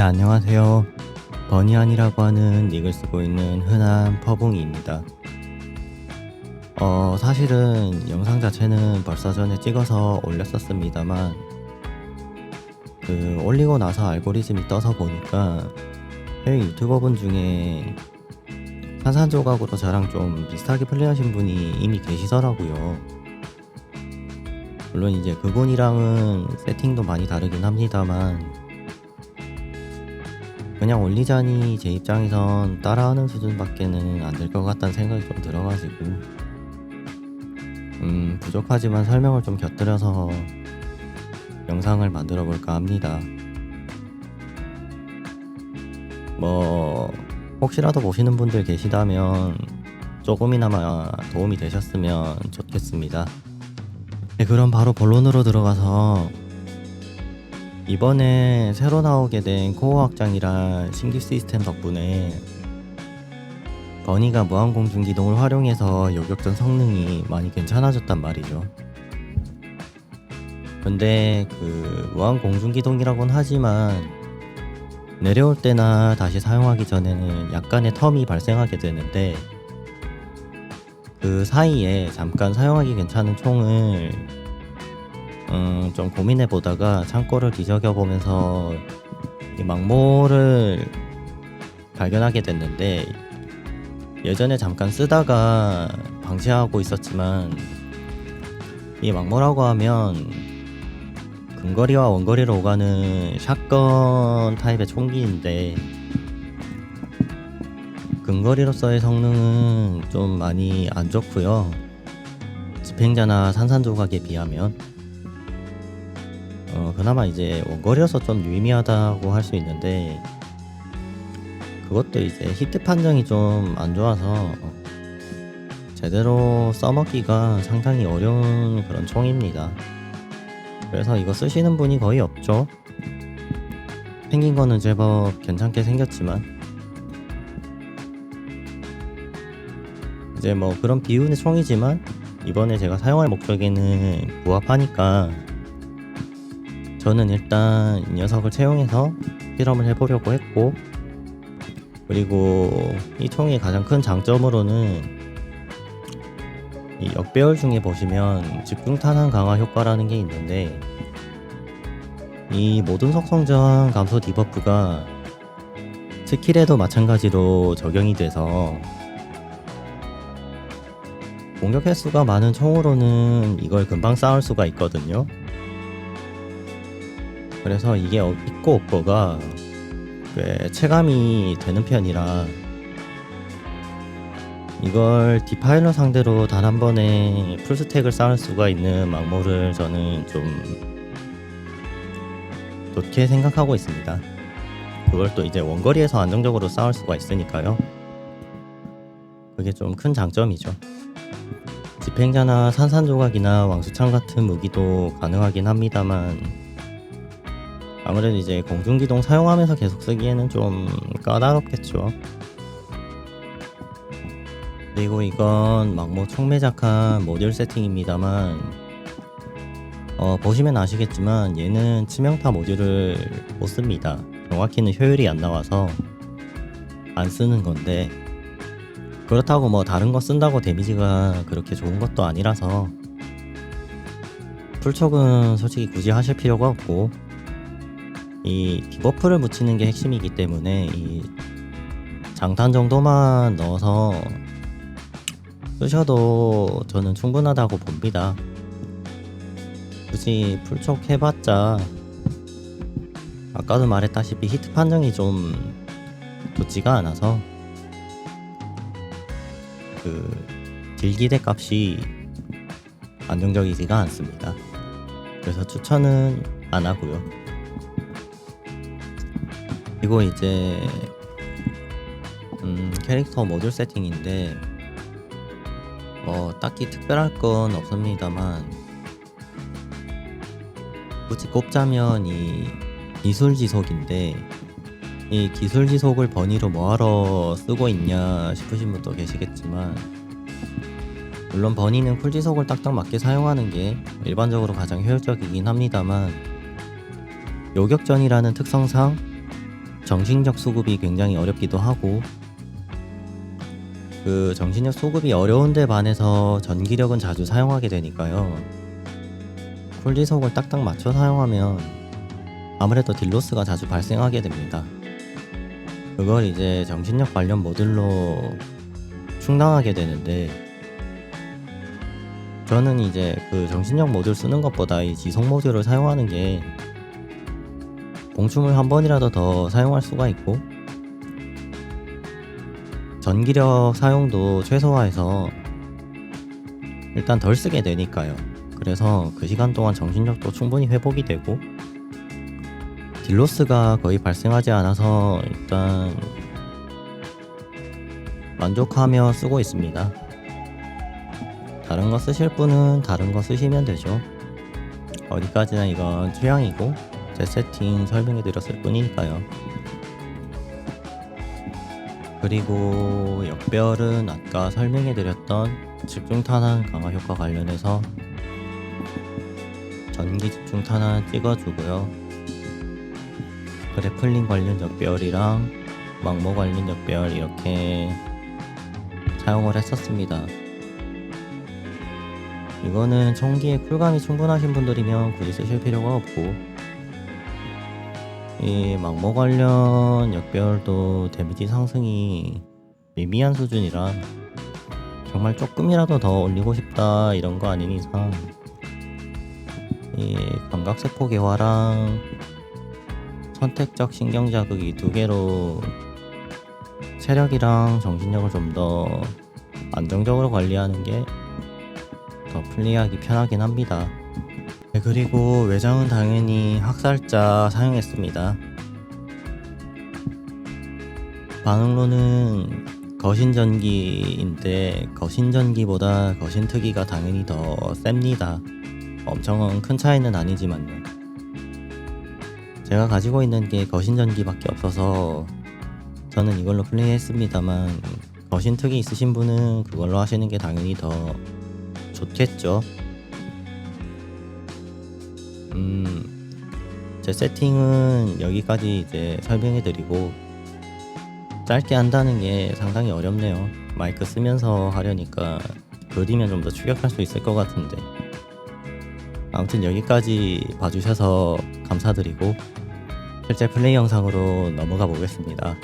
네, 안녕하세요. 버니안이라고 하는 닉을 쓰고 있는 흔한 퍼붕이입니다. 어, 사실은 영상 자체는 벌써 전에 찍어서 올렸었습니다만, 그, 올리고 나서 알고리즘이 떠서 보니까, 해외 유튜버분 중에 산산조각으로 저랑 좀 비슷하게 플레이하신 분이 이미 계시더라고요. 물론 이제 그분이랑은 세팅도 많이 다르긴 합니다만, 그냥 올리자니 제 입장에선 따라하는 수준밖에는 안 될 것 같다는 생각이 좀 들어가지고. 음 부족하지만 설명을 좀 곁들여서 영상을 만들어 볼까 합니다. 뭐 혹시라도 보시는 분들 계시다면 조금이나마 도움이 되셨으면 좋겠습니다. 네, 그럼 바로 본론으로 들어가서 이번에 새로 나오게 된 코어 확장이란 신규 시스템 덕분에 버니가 무한공중 기동을 활용해서 요격전 성능이 많이 괜찮아졌단 말이죠. 근데 그 무한공중 기동이라고는 하지만 내려올 때나 다시 사용하기 전에는 약간의 텀이 발생하게 되는데 그 사이에 잠깐 사용하기 괜찮은 총을 음, 좀 고민해 보다가 창고를 뒤적여 보면서 이 망모를 발견하게 됐는데 예전에 잠깐 쓰다가 방치하고 있었지만 이 망모라고 하면 근거리와 원거리로 오가는 샷건 타입의 총기인데 근거리로서의 성능은 좀 많이 안 좋고요. 집행자나 산산조각에 비하면 어, 그나마 이제 원거리여서 좀 유의미하다고 할 수 있는데 그것도 이제 히트 판정이 좀 안 좋아서 제대로 써먹기가 상당히 어려운 그런 총입니다. 그래서 이거 쓰시는 분이 거의 없죠. 생긴 거는 제법 괜찮게 생겼지만 이제 뭐 그런 비운의 총이지만 이번에 제가 사용할 목적에는 부합하니까 저는 일단 이 녀석을 채용해서 실험을 해보려고 했고 그리고 이 총의 가장 큰 장점으로는 이 역배열 중에 보시면 집중 탄환 강화 효과라는 게 있는데 이 모든 속성 저항 감소 디버프가 스킬에도 마찬가지로 적용이 돼서 공격 횟수가 많은 총으로는 이걸 금방 쌓을 수가 있거든요. 그래서 이게 어- 있고 없고가 꽤 체감이 되는 편이라 이걸 디파일러 상대로 단 한 번에 풀스택을 쌓을 수가 있는 막모를 저는 좀 좋게 생각하고 있습니다. 그걸 또 이제 원거리에서 안정적으로 쌓을 수가 있으니까요. 그게 좀 큰 장점이죠. 집행자나 산산조각이나 왕수창 같은 무기도 가능하긴 합니다만 아무래도 이제 공중기동 사용하면서 계속 쓰기에는 좀 까다롭겠죠. 그리고 이건 막뭐 총매작한 모듈 세팅입니다만 어, 보시면 아시겠지만 얘는 치명타 모듈을 못 씁니다. 정확히는 효율이 안 나와서 안 쓰는 건데 그렇다고 뭐 다른 거 쓴다고 데미지가 그렇게 좋은 것도 아니라서 풀촉은 솔직히 굳이 하실 필요가 없고 이 디버프를 붙이는 게 핵심이기 때문에 이 장탄 정도만 넣어서 쓰셔도 저는 충분하다고 봅니다. 굳이 풀촉 해봤자 아까도 말했다시피 히트 판정이 좀 좋지가 않아서 그 딜기대 값이 안정적이지가 않습니다. 그래서 추천은 안 하고요. 그리고 이제 음, 캐릭터 모듈 세팅인데 뭐 딱히 특별할 건 없습니다만 굳이 꼽자면 이 기술 지속인데 이 기술 지속을 번의로 뭐하러 쓰고 있냐 싶으신 분도 계시겠지만 물론 버니는 쿨 지속을 딱딱 맞게 사용하는 게 일반적으로 가장 효율적이긴 합니다만 요격전이라는 특성상 정신력 수급이 굉장히 어렵기도 하고 그 정신력 수급이 어려운데 반해서 전기력은 자주 사용하게 되니까요. 쿨지속을 딱딱 맞춰 사용하면 아무래도 딜로스가 자주 발생하게 됩니다. 그걸 이제 정신력 관련 모듈로 충당하게 되는데 저는 이제 그 정신력 모듈 쓰는 것보다 이 지속 모듈을 사용하는 게 봉춤을 한 번이라도 더 사용할 수가 있고 전기력 사용도 최소화해서 일단 덜 쓰게 되니까요. 그래서 그 시간 동안 정신력도 충분히 회복이 되고 딜로스가 거의 발생하지 않아서 일단 만족하며 쓰고 있습니다. 다른 거 쓰실 분은 다른 거 쓰시면 되죠. 어디까지나 이건 취향이고 제 세팅 설명해 드렸을 뿐이니까요. 그리고 역별은 아까 설명해 드렸던 집중 탄환 강화 효과 관련해서 전기 집중 탄환 찍어주고요. 그래플링 관련 역별이랑 망모 관련 역별 이렇게 사용을 했었습니다. 이거는 총기에 쿨감이 충분하신 분들이면 굳이 쓰실 필요가 없고 이 망모 관련 역별도 데미지 상승이 미미한 수준이라 정말 조금이라도 더 올리고 싶다 이런 거 아닌 이상 이 감각세포 개화랑 선택적 신경 자극이 두 개로 체력이랑 정신력을 좀 더 안정적으로 관리하는 게 더 플레이하기 편하긴 합니다. 네, 그리고 외장은 당연히 학살자 사용했습니다. 반응로는 거신전기인데 거신전기보다 거신특기가 당연히 더 셉니다. 엄청 큰 차이는 아니지만요. 제가 가지고 있는 게 거신전기밖에 없어서 저는 이걸로 플레이했습니다만 거신특기 있으신 분은 그걸로 하시는 게 당연히 더 좋겠죠. 음, 제 세팅은 여기까지 이제 설명해 드리고 짧게 한다는 게 상당히 어렵네요. 마이크 쓰면서 하려니까 그리면 좀 더 추격할 수 있을 것 같은데. 아무튼 여기까지 봐주셔서 감사드리고 실제 플레이 영상으로 넘어가 보겠습니다.